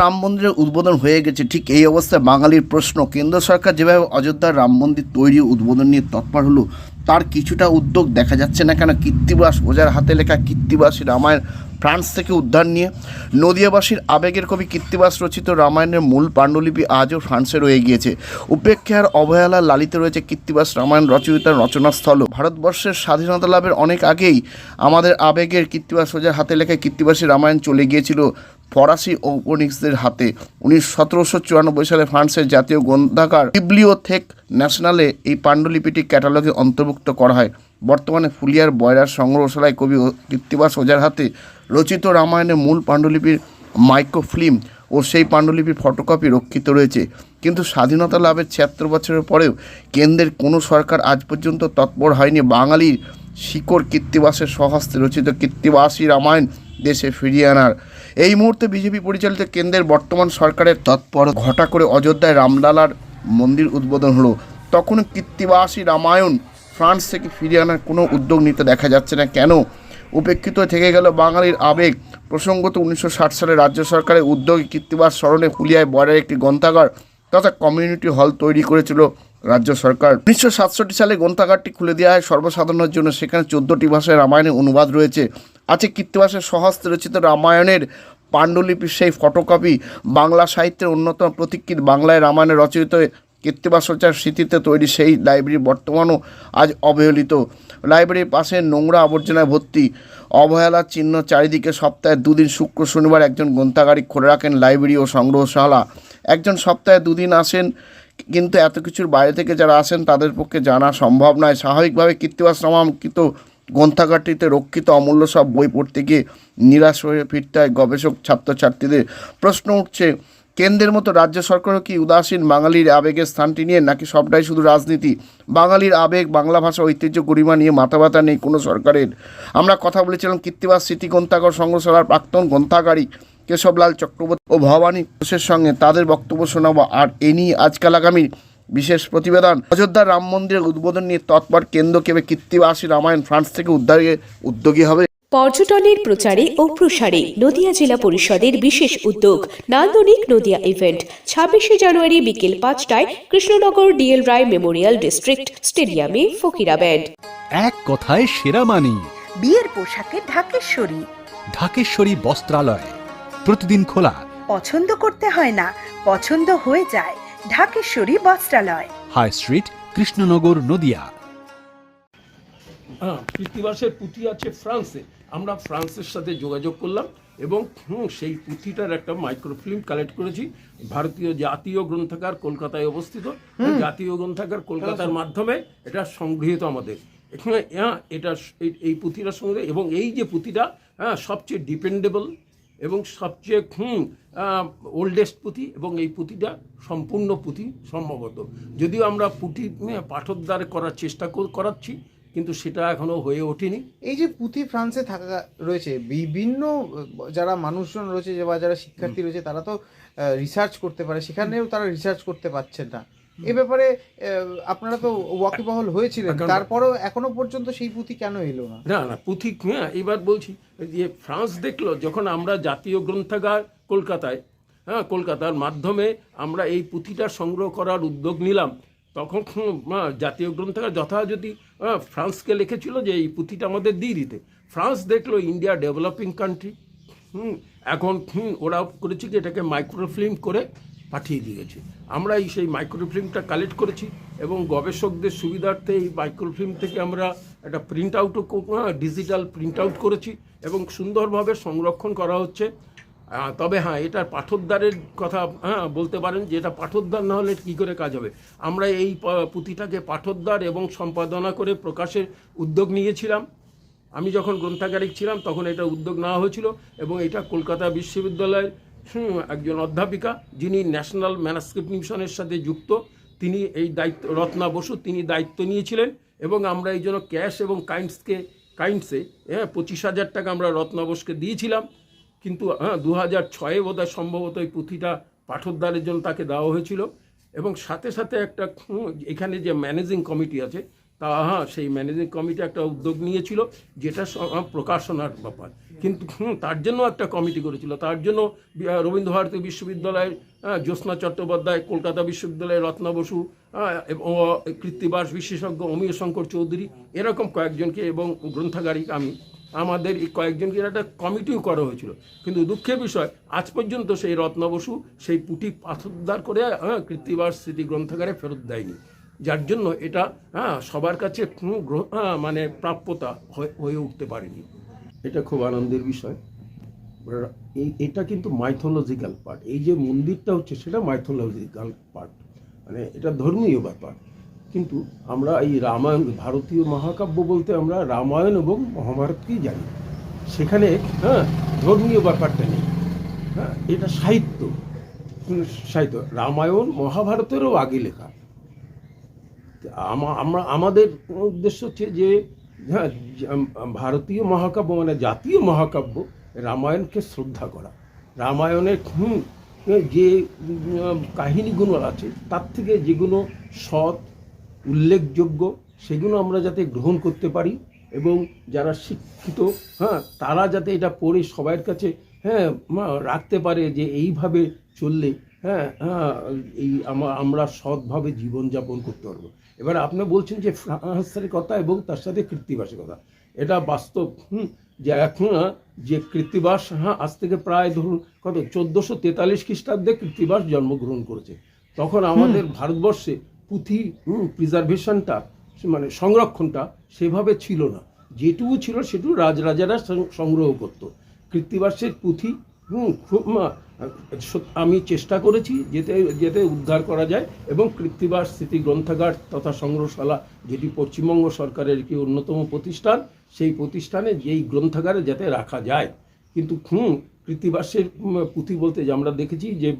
রাম মন্দিরের উদ্বোধন হয়ে গেছে। ঠিক এই অবস্থায় বাঙালির প্রশ্ন, কেন্দ্র সরকার যেভাবে অযোধ্যার রাম মন্দির তৈরি উদ্বোধন নিয়ে তৎপর হলো, তার কিছুটা উদ্যোগ দেখা যাচ্ছে না কেন? কীর্তিবাস ওজার হাতে লেখা কীর্তিবাসী রামায়ণ ফ্রান্স থেকে উদ্ধার নিয়ে। নদিয়াবাসীর আবেগের কবি কীর্তিবাস রচিত রামায়ণের মূল পাণ্ডুলিপি আজও ফ্রান্সে রয়ে গিয়েছে। উপেক্ষার অবহেলা লালিত রয়েছে কীর্তিবাস রামায়ণ রচয়িতার রচনাস্থল ভারতবর্ষের স্বাধীনতা লাভের অনেক আগেই আমাদের আবেগের কীর্তিবাস ওজার হাতে লেখা কীর্তিবাসী রামায়ণ চলে গিয়েছিল ফরাসি ঔপনিক্সদের হাতে। উনিশ সতেরোশো চুরানব্বই সালে ফ্রান্সের জাতীয় গ্রন্থাগার বিবলিওথেক ন্যাশনালে এই পাণ্ডুলিপিটি ক্যাটালগে অন্তর্ভুক্ত করা হয়। বর্তমানে ফুলিয়ার বয়রার সংগ্রহশালায় কবি কৃত্তিবাস ওজার হাতে রচিত রামায়ণের মূল পাণ্ডুলিপির মাইক্রোফিল্ম ও সেই পাণ্ডুলিপির ফটোকপি রক্ষিত রয়েছে। কিন্তু স্বাধীনতা লাভের ছিয়াত্তর বছরের পরেও কেন্দ্রের কোনো সরকার আজ পর্যন্ত তৎপর হয়নি। বাঙালির শিকড় কীর্তিবাসের স্বহস্তে রচিত কীর্তিবাসী রামায়ণ দেশে ফিরিয়ে আনার। এই মুহূর্তে বিজেপি পরিচালিত কেন্দ্রের বর্তমান সরকারের তৎপর ঘটা করে অযোধ্যায় রামলালার মন্দির উদ্বোধন হলো। তখন কীর্তিবাসী রামায়ণ ফ্রান্স থেকে ফিরিয়ে আনার কোনো উদ্যোগ নিতে দেখা যাচ্ছে না। কেন? উপেক্ষিত থেকে গেল বাঙালির আবেগ। প্রসঙ্গত উনিশশো ষাট সালে রাজ্য সরকারের উদ্যোগে কীর্তিবাস স্মরণে ফুলিয়ায় বয়ের একটি গ্রন্থাগার তথা কমিউনিটি হল তৈরি করেছিল রাজ্য সরকার। উনিশশো সাতষট্টি সালে গ্রন্থাগারটি খুলে দেওয়া হয় সর্বসাধারণের জন্য। সেখানে চোদ্দোটি ভাষায় রামায়ণের অনুবাদ রয়েছে। আছে কীর্তিবাসের সহস্তে রচিত রামায়ণের পাণ্ডুলিপির সেই ফটোকপি বাংলা সাহিত্যের অন্যতম প্রতীকীর বাংলায় রামায়ণের রচয়িত কীর্তিবাসচার স্মৃতিতে তৈরি সেই লাইব্রেরি বর্তমানও আজ অবহেলিত। লাইব্রেরির পাশে নোংরা আবর্জনায় ভর্তি অবহেলার চিহ্ন চারিদিকে সপ্তাহে দুদিন শুক্র, শনিবার একজন গ্রন্থাগারিক খুলে রাখেন লাইব্রেরি ও সংগ্রহশালা। একজন সপ্তাহে দুদিন আসেন, কিন্তু এত কিছুর বাইরে থেকে যারা আসেন তাদের পক্ষে জানা সম্ভব নয়। স্বাভাবিকভাবে কীর্তিবাস নামাঙ্কিত গ্রন্থাগারটিতে রক্ষিত অমূল্য সব বই পড়তে গিয়ে নিরাশ হয়ে ফিরতে হয় গবেষক ছাত্রছাত্রীদের প্রশ্ন উঠছে, কেন্দ্রের মতো রাজ্য সরকারও কি উদাসীন বাঙালির আবেগের স্থানটি নিয়ে নাকি সবটাই শুধু রাজনীতি? বাঙালির আবেগ, বাংলা ভাষা ঐতিহ্য গরিমা নিয়ে মাথা ব্যথা নেই কোনো সরকারের। আমরা কথা বলেছিলাম কীর্তিবাস স্মৃতি গ্রন্থাগার সংগ্রহশালার প্রাক্তন গ্রন্থাগারী কেশবলাল চক্রবর্তী ও ভবানী ঘোষের সঙ্গে। তাদের বক্তব্য শোনাবো আর এ নিয়ে আজকাল আগামী বিশেষ প্রতিবেদন। অযোধ্যা রাম মন্দিরের উদ্বোধন নিয়ে তৎপর কেন্দ্র কেবে কীর্তিবাসী রামায়ণ ফ্রান্স থেকে উদ্ধারে উদ্যোগী হবে। পর্যটনের প্রচারে ও প্রসারে নদিয়া জেলা পরিষদের বিশেষ উদ্যোগ নান্দনিক নদিয়া ইভেন্ট ছাব্বিশে জানুয়ারি বিকেল পাঁচটায় Krishnanagar DL Roy memorial district স্টেডিয়ামে ফকিরা ব্যান্ড। এক কথায় সেরা মানি। বিয়ের পোশাকে ঢাকেশ্বরী। ঢাকেশ্বরী বস্ত্রালয়। প্রতিদিন খোলা। পছন্দ করতে হয় না পছন্দ হয়ে যায়। Dhakeshwari Bastralaya high street Krishnanagar Nadia. হ্যাঁ কৃত্তিবাসের পুঁথি আছে ফ্রান্সে। আমরা ফ্রান্সের সাথে যোগাযোগ করলাম এবং হুম, সেই পুঁথিটার একটা মাইক্রোফিল্ম কালেক্ট করেছি। ভারতীয় জাতীয় গ্রন্থাগার কলকাতায় অবস্থিত। জাতীয় গ্রন্থাগার কলকাতার মাধ্যমে এটা সংগৃহীত আমাদের। এখানে হ্যাঁ এটা এই- এই পুঁথিটার সঙ্গে এবং এই যে পুঁথিটা হ্যাঁ সবচেয়ে ডিপেন্ডেবল এবং সবচেয়ে হুম ওল্ডেস্ট পুঁথি এবং এই পুঁথিটা সম্পূর্ণ পুঁথি সম্ভবত। যদিও আমরা পুঁথি পাঠোদ্ধার করার চেষ্টা করাচ্ছি কিন্তু সেটা এখনও হয়ে ওঠেনি। এই যে পুঁথি ফ্রান্সে থাকা রয়েছে বিভিন্ন যারা মানুষজন রয়েছে বা যারা শিক্ষার্থী রয়েছে তারা তো রিসার্চ করতে পারে সেখানেও তারা রিসার্চ করতে পারছেন না। এ ব্যাপারে আপনারা তো ওয়াকিবহল হয়েছিলেন। তারপরেও এখনও পর্যন্ত সেই পুঁথি কেন এলো না? না না পুঁথি হ্যাঁ এবার বলছি যে ফ্রান্স দেখল যখন আমরা জাতীয় গ্রন্থাগার কলকাতায় হ্যাঁ কলকাতার মাধ্যমে আমরা এই পুঁথিটা সংগ্রহ করার উদ্যোগ নিলাম তখন জাতীয় গ্রন্থাগার যথাযথি ফ্রান্সকে লিখেছিল যে এই পুঁথিটা আমাদের দিয়ে দিতে। ফ্রান্স দেখল ইন্ডিয়া ডেভেলপিং কান্ট্রি হুম এখন হুম, ওরা করেছে কি এটাকে মাইক্রোফিল্ম করে পাঠিয়ে দিয়েছে। আমরা এই সেই মাইক্রোফিল্মটা কালেক্ট করেছি এবং গবেষকদের সুবিধার্থে এই মাইক্রোফিল্ম থেকে আমরা একটা প্রিন্ট আউটও ডিজিটাল প্রিন্ট আউট করেছি এবং সুন্দরভাবে সংরক্ষণ করা হচ্ছে। তবে হ্যাঁ এটার পাঠোদ্ধারের কথা হ্যাঁ বলতে পারেন যে এটা পাঠোদ্ধার না হলে কী করে কাজ হবে? আমরা এই পুঁথিটাকে পাঠোদ্ধার এবং সম্পাদনা করে প্রকাশের উদ্যোগ নিয়েছিলাম। আমি যখন গ্রন্থাগারিক ছিলাম তখন এটা উদ্যোগ নেওয়া হয়েছিল এবং এটা কলকাতা বিশ্ববিদ্যালয়ের একজন অধ্যাপিকা যিনি ন্যাশনাল ম্যানাস্ক্রিপ্ট মিশনের সাথে যুক্ত, তিনি এই দায়িত্ব, রত্না বসু, তিনি দায়িত্ব নিয়েছিলেন এবং আমরা এই জন্য ক্যাশ এবং কাইন্ডসকে, কাইন্ডসে হ্যাঁ পঁচিশ হাজার টাকা আমরা রত্না বোসকে দিয়েছিলাম। কিন্তু হ্যাঁ দু হাজার ছয়ে বোধহয় সম্ভবত এই পুঁথিটা পাঠোদ্ধারের জন্য তাকে দেওয়া হয়েছিল। এবং সাথে সাথে একটা এখানে যে ম্যানেজিং কমিটি আছে, তা হ্যাঁ সেই ম্যানেজিং কমিটি একটা উদ্যোগ নিয়েছিল, যেটা প্রকাশনার ব্যাপার। কিন্তু তার জন্য একটা কমিটি করেছিল। তার জন্য রবীন্দ্রভারতী বিশ্ববিদ্যালয় হ্যাঁ, জ্যোৎস্না চট্টোপাধ্যায় কলকাতা বিশ্ববিদ্যালয়ের রত্না বসু কৃত্তিবাস বিশেষজ্ঞ অমীয় শঙ্কর চৌধুরী এরকম কয়েকজনকে এবং গ্রন্থাগারিক আমি আমাদের এই কয়েকজনকে একটা কমিটিও করা হয়েছিল। কিন্তু দুঃখের বিষয় আজ পর্যন্ত সেই রত্না বসু সেই পুঁটি পাথরদার করে হ্যাঁ, কৃত্তিবাস স্মৃতি গ্রন্থাগারে ফেরত দেয়নি। যার জন্য এটা হ্যাঁ সবার কাছে মানে প্রাপ্যতা হয়ে উঠতে পারেনি। এটা খুব আনন্দের বিষয়। এটা কিন্তু মাইথোলজিক্যাল পার্ট এই যে মন্দিরটা হচ্ছে, সেটা মাইথোলজিক্যাল পার্ট মানে এটা ধর্মীয় ব্যাপার। কিন্তু আমরা এই রামায়ণ, ভারতীয় মহাকাব্য বলতে আমরা রামায়ণ এবং মহাভারতকেই জানি। সেখানে হ্যাঁ ধর্মীয় ব্যাপারটা নেই। হ্যাঁ এটা সাহিত্য। সাহিত্য। রামায়ণ, মহাভারতেরও আগে লেখা। আমরা, আমাদের উদ্দেশ্য হচ্ছে যে ভারতীয় মহাকাব্য মানে জাতীয় মহাকাব্য রামায়ণকে শ্রদ্ধা করা। রামায়ণের যে কাহিনীগুলো আছে, তার থেকে যেগুলো সৎ, উল্লেখযোগ্য সেগুলো আমরা যাতে গ্রহণ করতে পারি এবং যারা শিক্ষিত হ্যাঁ তারা যাতে এটা পড়ে সবার কাছে হ্যাঁ রাখতে পারে যে এইভাবে চললে হ্যাঁ হ্যাঁ এই আমরা সৎভাবে জীবনযাপন করতে পারব। এবার আপনি বলছেন যে ফ্রান্সের কথা এবং তার সাথে কৃত্তিবাসের কথা। এটা বাস্তব হুম? যে এখন যে কৃত্তিবাস হ্যাঁ আজ থেকে প্রায় ধরুন কত চোদ্দোশো তেতাল্লিশ খ্রিস্টাব্দে কৃত্তিবাস জন্মগ্রহণ করেছে। তখন আমাদের ভারতবর্ষে পুঁথি প্রিজার্ভেশনটা মানে সংরক্ষণটা সেভাবে ছিল না। যেটুকু ছিল সেটুকু রাজরাজারা সংগ্রহ করত। কৃত্তিবাসের পুঁথি হুম খুব আমি চেষ্টা করেছি যেতে যেতে উদ্ধার করা যায় এবং কৃত্তিবাস স্মৃতি গ্রন্থাগার তথা সংগ্রহশালা, যেটি পশ্চিমবঙ্গ সরকারের একটি অন্যতম প্রতিষ্ঠান, সেই প্রতিষ্ঠানে যেই গ্রন্থাগারে যাতে রাখা যায়। কিন্তু হুম কৃত্তিবাসের পুঁথি বলতে যে আমরা দেখেছি যে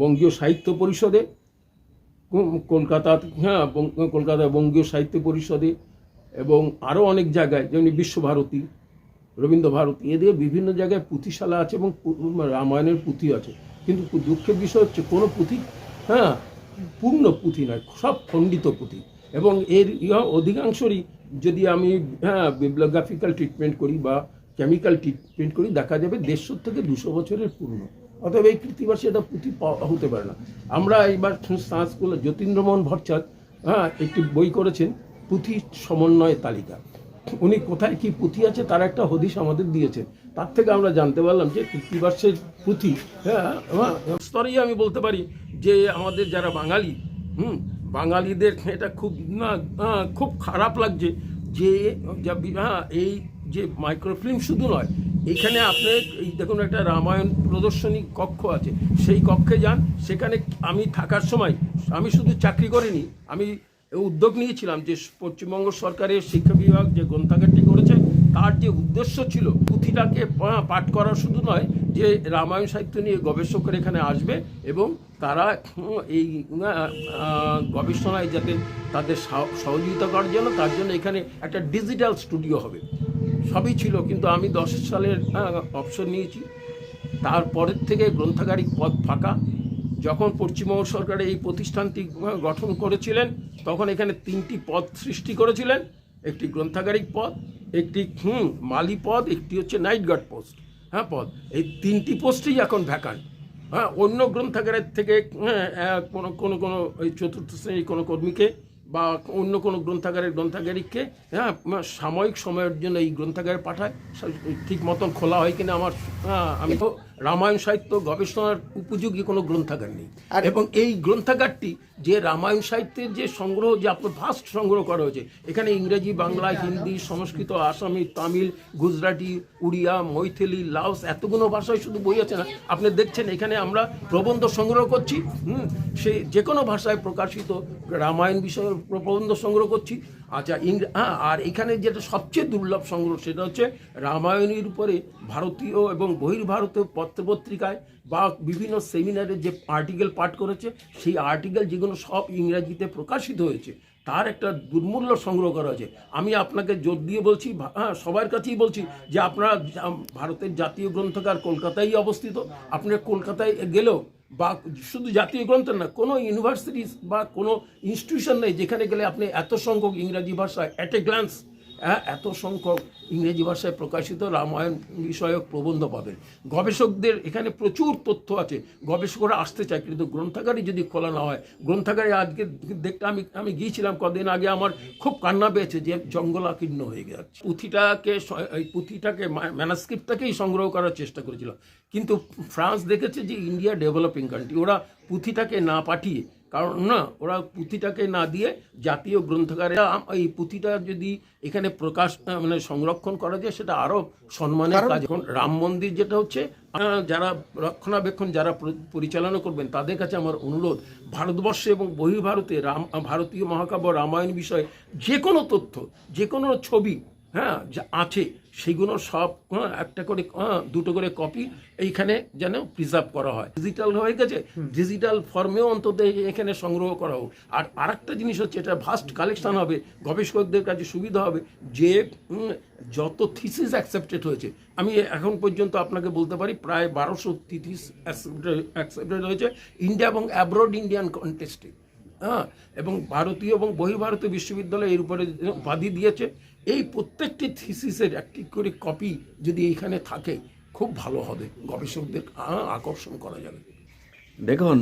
বঙ্গীয় সাহিত্য পরিষদে কলকাতা হ্যাঁ কলকাতা বঙ্গীয় সাহিত্য পরিষদে এবং আরও অনেক জায়গায়, যেমনি বিশ্বভারতী রবীন্দ্রভারতী, এদিকে বিভিন্ন জায়গায় পুঁথিশালা আছে এবং রামায়ণের পুঁথি আছে। কিন্তু দুঃখের বিষয় হচ্ছে কোনো পুঁথি হ্যাঁ পূর্ণ পুঁথি নয়, সব খণ্ডিত পুঁথি। এবং এর অধিকাংশরই যদি আমি হ্যাঁ বিবলোগ্রাফিক্যাল ট্রিটমেন্ট করি বা কেমিক্যাল ট্রিটমেন্ট করি, দেখা যাবে দেড়শো থেকে দুশো বছরের পূর্ণ অতএব এই কৃতিবাসী এটা পুঁথি হতে পারে না। আমরা এইবার সংস্কুল যতীন্দ্রমোহন ভট্টাচার্য হ্যাঁ একটি বই করেছেন, পুঁথি সমন্বয় তালিকা। উনি কোথায় কি পুঁথি আছে তার একটা হদিশ আমাদের দিয়েছেন তার থেকে আমরা জানতে পারলাম যে কৃত্তিবাসের পুঁথি হ্যাঁ হ্যাঁ, স্তরেই আমি বলতে পারি যে আমাদের যারা বাঙালি হুম বাঙালিদের এটা খুব না হ্যাঁ, খুব খারাপ লাগছে যে হ্যাঁ এই যে মাইক্রোফিল্ম শুধু নয় এখানে আপনি এই দেখুন একটা রামায়ণ প্রদর্শনী কক্ষ আছে। সেই কক্ষে যান সেখানে আমি থাকার সময় আমি শুধু চাকরি করিনি আমি উদ্যোগ নিয়েছিলাম যে পশ্চিমবঙ্গ সরকারের শিক্ষা বিভাগ যে গ্রন্থাগারটি করেছে, তার যে উদ্দেশ্য ছিল পুঁথিটাকে পাঠ করা শুধু নয়, যে রামায়ণ সাহিত্য নিয়ে গবেষকরা এখানে আসবে এবং তারা এই গবেষণায় যাতে তাদের সহযোগিতা করার জন্য তার জন্য এখানে একটা ডিজিটাল স্টুডিও হবে। সবই ছিল, কিন্তু আমি দশ সালের অপশন নিয়েছি। তারপরের থেকে গ্রন্থাগারিক পদ ফাঁকা। যখন পশ্চিমবঙ্গ সরকার এই প্রতিষ্ঠানটি গঠন করেছিলেন তখন এখানে তিনটি পদ সৃষ্টি করেছিলেন। একটি গ্রন্থাগারিক পদ একটি হুম মালি পদ একটি হচ্ছে নাইট গার্ড পোস্ট। হ্যাঁ পদ। এই তিনটি পোস্টই এখন ভ্যাকান্ট হ্যাঁ অন্য গ্রন্থাগারের থেকে হ্যাঁ, কোনো কোনো কোনো ওই চতুর্থ শ্রেণির কোনো কর্মীকে বা অন্য কোনো গ্রন্থাগারের গ্রন্থাগারিককে হ্যাঁ সাময়িক সময়ের জন্য এই গ্রন্থাগারে পাঠায়। ঠিক মতন খোলা হয় কিনা আমার হ্যাঁ, আমি তো রামায়ণ সাহিত্য গবেষণার উপযোগী কোনো গ্রন্থাগার নেই। আর- এবং এই গ্রন্থাগারটি যে রামায়ণ সাহিত্যের যে সংগ্রহ যে আপনার ভাস্ট সংগ্রহ করা হয়েছে এখানে ইংরেজি বাংলা হিন্দি সংস্কৃত আসামি তামিল গুজরাটি উড়িয়া মৈথিলি লাওস এতগুলো ভাষায় শুধু বই আছে না। আপনি দেখছেন এখানে আমরা প্রবন্ধ সংগ্রহ করছি হুম? সে যে কোনো ভাষায় প্রকাশিত রামায়ণ বিষয়ে প্রবন্ধ সংগ্রহ করছি। আচ্ছা হ্যাঁ আর এখানে যেটা সবচেয়ে দুর্লভ সংগ্রহ সেটা হচ্ছে রামায়ণের উপরে ভারতীয় এবং বহির্ভারতীয় পত্রপত্রিকায় বা বিভিন্ন সেমিনারে যে আর্টিকেল পাঠ করেছে, সেই আর্টিকেল যেগুলো সব ইংরাজিতে প্রকাশিত হয়েছে, তার একটা দুর্মূল্য সংগ্রহ করা হয়েছে। আমি আপনাকে জোর দিয়ে বলছি হ্যাঁ সবার কাছেই বলছি যে আপনারা ভারতের জাতীয় গ্রন্থাগার কলকাতায় অবস্থিত, আপনারা কলকাতায় গেলেও বা শুধু জাতীয় গ্রন্থ না, কোনো ইউনিভার্সিটি বা কোনো ইনস্টিটিউশন নেই যেখানে গেলে আপনি এত সংখ্যক ইংরাজি ভাষা অ্যাট এ গ্ল্যান্স এত সংখ্যক ইংরেজি ভাষায় প্রকাশিত রামায়ণ বিষয়ক প্রবন্ধ পাবেন। গবেষকদের এখানে প্রচুর তথ্য আছে। গবেষকরা আসতে চায়, কিন্তু গ্রন্থাগারই যদি খোলা না হয়, গ্রন্থাগারে আজকে দেখতে আমি আমি গিয়েছিলাম কদিন আগে, আমার খুব কান্না পেয়েছে যে জঙ্গলাকীর্ণ হয়ে গেছে পুঁথিটাকে এই পুঁথিটাকে ম্যানাস্ক্রিপ্টটাকেই সংগ্রহ করার চেষ্টা করেছিল। কিন্তু ফ্রান্স দেখেছে যে ইন্ডিয়া ডেভেলপিং কান্ট্রি, ওরা পুঁথিটাকে না পাঠিয়ে কারণ না ওরা পুঁথিটাকে না দিয়ে জাতীয় গ্রন্থাগারে এই পুঁথিটা যদি এখানে প্রকাশ মানে সংরক্ষণ করা যায় সেটা আরও সম্মানের কাজ। এখন রাম মন্দির যেটা হচ্ছে যারা রক্ষণাবেক্ষণ যারা পরিচালনা করবেন তাদের কাছে আমার অনুরোধ ভারতবর্ষে এবং বহির্ভারতে রাম ভারতীয় মহাকাব্য রামায়ণ বিষয়ে যে কোনো তথ্য যে কোনো ছবি হ্যাঁ যা আছে সেগুলো সব হ্যাঁ, একটা করে হ্যাঁ, দুটো করে কপি এইখানে যেন প্রিজার্ভ করা হয়। ডিজিটাল হয়ে গেছে ডিজিটাল ফর্মেও অন্তত এখানে সংগ্রহ করা হোক। আর আরেকটা জিনিস হচ্ছে এটা ভাস্ট কালেকশন হবে গবেষকদের কাছে সুবিধা হবে যে যত থিসিস অ্যাকসেপ্টেড হয়েছে আমি এখন পর্যন্ত আপনাকে বলতে পারি প্রায় বারোশো থিসিস অ্যাকসেপ্টেড হয়েছে ইন্ডিয়া এবং অ্যাব্রড ইন্ডিয়ান কন্টেস্টে হ্যাঁ এবং ভারতীয় এবং বহির্ভারতীয় বিশ্ববিদ্যালয় এর উপরে উপাধি দিয়েছে, এই প্রত্যেকটি থিসিসের একটি করে কপি যদি এইখানে থাকে, খুব ভালো হবে। গবেষকদের আকর্ষণ করা যাবে। দেখুন,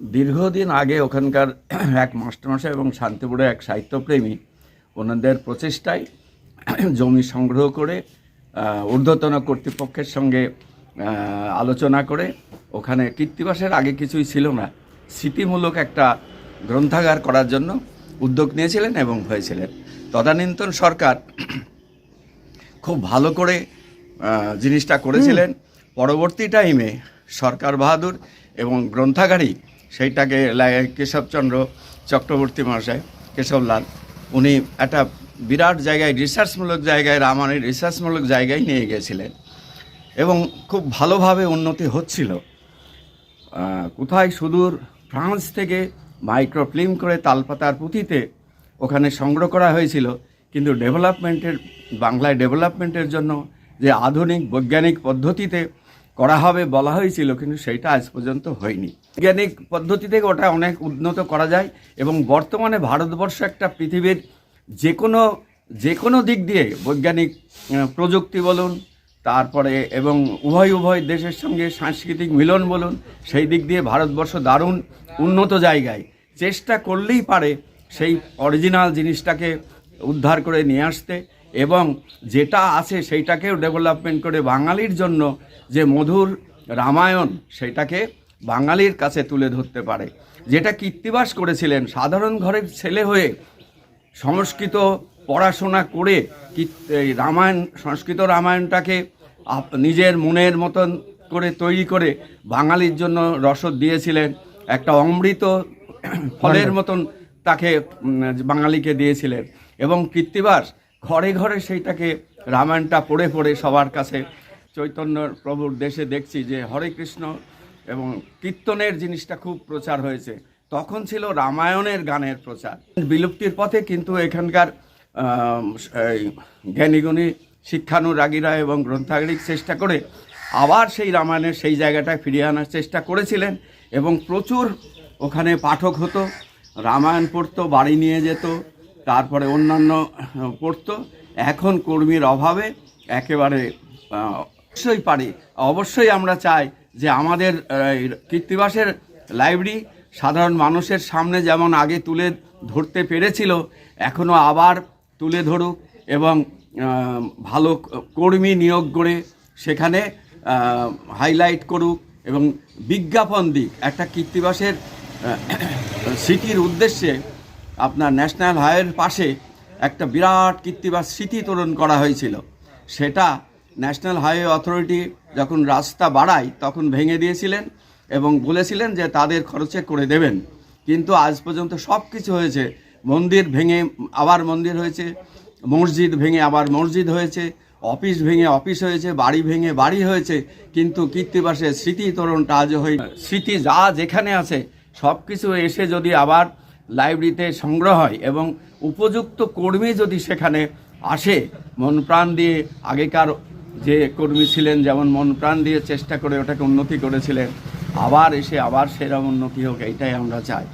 দীর্ঘদিন আগে ওখানকার এক মাস্টারমশাই এবং শান্তিপুরের এক সাহিত্যপ্রেমী, ওনাদের প্রচেষ্টায় জমি সংগ্রহ করে ঊর্ধ্বতন কর্তৃপক্ষের সঙ্গে আলোচনা করে, ওখানে কৃত্তিবাসের আগে কিছুই ছিল না। স্মৃতিমূলক একটা গ্রন্থাগার করার জন্য উদ্যোগ নিয়েছিলেন এবং হয়েছিলেন। তদানীন্তন সরকার খুব ভালো করে জিনিসটা করেছিলেন। পরবর্তী টাইমে সরকার বাহাদুর এবং গ্রন্থাগারী সেইটাকে কেশবচন্দ্র চক্রবর্তী মহাশয়, কেশবলাল, উনি একটা বিরাট জায়গায় রিসার্চমূলক জায়গায়, রামায়ণের রিসার্চমূলক জায়গায় নিয়ে গেছিলেন এবং খুব ভালোভাবে উন্নতি হচ্ছিল। কোথায় সুদূর, ফ্রান্স থেকে মাইক্রোফিল্ম করে তালপাতার পুঁথিতে ওখানে সংগ্রহ করা হয়েছিল। কিন্তু ডেভেলপমেন্টের, বাংলায় ডেভেলপমেন্টের জন্য যে আধুনিক বৈজ্ঞানিক পদ্ধতিতে করা হবে বলা হয়েছিল, কিন্তু সেইটা আজ পর্যন্ত হয়নি। বৈজ্ঞানিক পদ্ধতি থেকে ওটা অনেক উন্নত করা যায় এবং বর্তমানে ভারতবর্ষ একটা পৃথিবীর যে কোনো যে কোনো দিক দিয়ে বৈজ্ঞানিক প্রযুক্তি বলুন তারপরে এবং উভয় উভয় দেশের সঙ্গে সাংস্কৃতিক মিলন বলুন, সেই দিক দিয়ে ভারতবর্ষ দারুণ উন্নত জায়গায়। চেষ্টা করলেই পারে সেই অরিজিনাল জিনিসটাকে উদ্ধার করে নিয়ে আসতে এবং যেটা আছে সেইটাকেও ডেভেলপমেন্ট করে বাঙালির জন্য যে মধুর রামায়ণ সেটাকে বাঙালির কাছে তুলে ধরতে পারে। যেটা কীর্তিবাস করেছিলেন সাধারণ ঘরের ছেলে হয়ে সংস্কৃত পড়াশোনা করে রামায়ণ, সংস্কৃত রামায়ণটাকে নিজের মনের মতন করে তৈরি করে বাঙালির জন্য রসদ দিয়েছিলেন। একটা অমৃত ফলের মতন তাকে বাঙালিকে দিয়েছিলেন। এবং কীর্তিবাস ঘরে ঘরে সেইটাকে রামায়ণটা পড়ে পড়ে সবার কাছে চৈতন্য প্রভুর দেশে দেখছি যে হরে কৃষ্ণ এবং কীর্তনের জিনিসটা খুব প্রচার হয়েছে। তখন ছিল রামায়ণের গানের প্রচার। বিলুপ্তির পথে কিন্তু এখানকার জ্ঞানীগুণী শিক্ষানুরাগীরা এবং গ্রন্থাগারিক চেষ্টা করে আবার সেই রামায়ণের সেই জায়গাটায় ফিরিয়ে আনার চেষ্টা করেছিলেন এবং প্রচুর ওখানে পাঠক হতো, রামায়ণ পড়তো, বাড়ি নিয়ে যেত, তারপরে অন্যান্য পড়তো। এখন কর্মীর অভাবে একেবারে অবশ্যই পারি, অবশ্যই আমরা চাই যে আমাদের কীর্তিবাসের লাইব্রেরি সাধারণ মানুষের সামনে যেমন আগে তুলে ধরতে পেরেছিল এখনও আবার তুলে ধরুক এবং ভালো কর্মী নিয়োগ করে সেখানে হাইলাইট করুক এবং বিজ্ঞাপন দিক। একটা কীর্তিবাসের সিটির উদ্দেশ্যে আপনার ন্যাশনাল হাইওয়ের পাশে একটা বিরাট কীর্তিবাস স্মৃতি তোরণ করা হয়েছিল। সেটা ন্যাশনাল হাইওয়ে অথরিটি যখন রাস্তা বাড়ায়, তখন ভেঙে দিয়েছিলেন এবং বলেছিলেন যে তাদের খরচে করে দেবেন। কিন্তু আজ পর্যন্ত সব কিছু হয়েছে। মন্দির ভেঙে আবার মন্দির হয়েছে। মসজিদ ভেঙে আবার মসজিদ হয়েছে, অফিস ভেঙে অফিস হয়েছে, বাড়ি ভেঙে বাড়ি হয়েছে, কিন্তু কীর্তিবাসের স্মৃতি তরণটা আজও হয় স্মৃতি যা যেখানে আছে সব কিছু এসে যদি আবার লাইব্রেরিতে সংগ্রহ হয় এবং উপযুক্ত কর্মী যদি সেখানে আসে, মন প্রাণ দিয়ে আগেকার যে কর্মী ছিলেন, যেমন মন প্রাণ দিয়ে চেষ্টা করে ওটাকে উন্নতি করেছিলেন, আবার এসে আবার সেরকম উন্নতি হোক, এইটাই আমরা চাই।